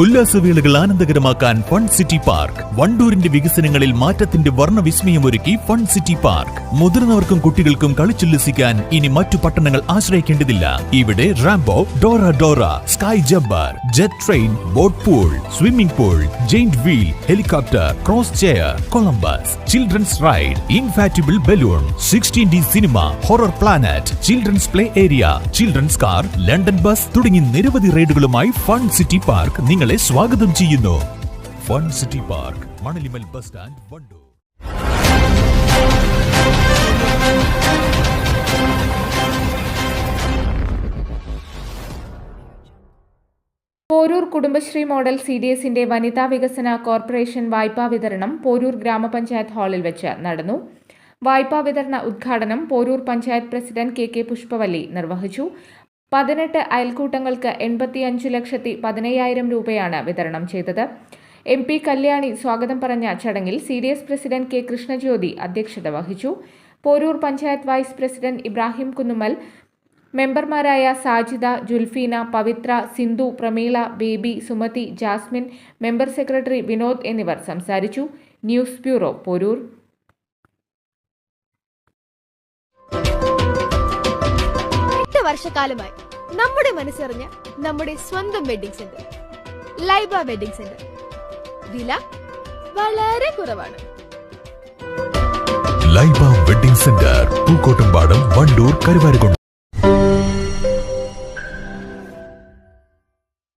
ഉല്ലാസവേളകൾ ആനന്ദകരമാക്കാൻ fun city park. വണ്ടൂരിന്റെ വികസനങ്ങളിൽ മാറ്റത്തിന്റെ വർണവിസ്മയമൊരുക്കി ഫൺ സിറ്റി പാർക്ക്. മുതിർന്നവർക്കും കുട്ടികൾക്കും കളിച്ചുല്ലസിക്കാൻ ഇനി മറ്റു പട്ടണങ്ങൾ ആശ്രയിക്കേണ്ടതില്ല. ഇവിടെ Rambo Dora Dora sky Jabbar jet train boat pool swimming pool giant wheel helicopter cross chair Columbus children's ride inflatable balloon sixteen D cinema horror planet children's play area children's car London bus തുടങ്ങി നിരവധി റൈഡുകളുമായി fun city park നിങ്ങളെ സ്വാഗതം ചെയ്യുന്നു. Fun city park Manalimal bus stand Wandoor. Porur Kudumbashree model C D എസിന്റെ വനിതാ വികസന corporation വായ്പാ വിതരണം പോരൂർ ഗ്രാമപഞ്ചായത്ത് ഹാളിൽ വെച്ച് നടന്നു. വായ്പാ വിതരണ ഉദ്ഘാടനം Porur panchayat president K K Pushpavalli നിർവഹിച്ചു. പതിനെട്ട് അയൽക്കൂട്ടങ്ങൾക്ക് എൺപത്തിയഞ്ച് ലക്ഷത്തി പതിനയ്യായിരം രൂപയാണ് വിതരണം ചെയ്തത്. എം പി കല്യാണി സ്വാഗതം പറഞ്ഞ ചടങ്ങിൽ C D S president K Krishnajyothi അധ്യക്ഷത വഹിച്ചു. പോരൂർ പഞ്ചായത്ത് വൈസ് പ്രസിഡന്റ് ഇബ്രാഹിം കുന്നുമൽ മെമ്പർമാരായ Sajida Julfeena Pavithra Sindhu Prameela Baby Sumathi Jasmine member secretary Vinod എന്നിവർ സംസാരിച്ചു. News bureau Porur. എട്ട് വർഷക്കാലമായി നമ്മുടെ മനസ്സറിഞ്ഞ നമ്മുടെ സ്വന്തം wedding centre Laiba wedding centre. വില വളരെ കുറവാണ്. Laiba wedding centre Pookkottumpadam Wandoor Karuvarakundu.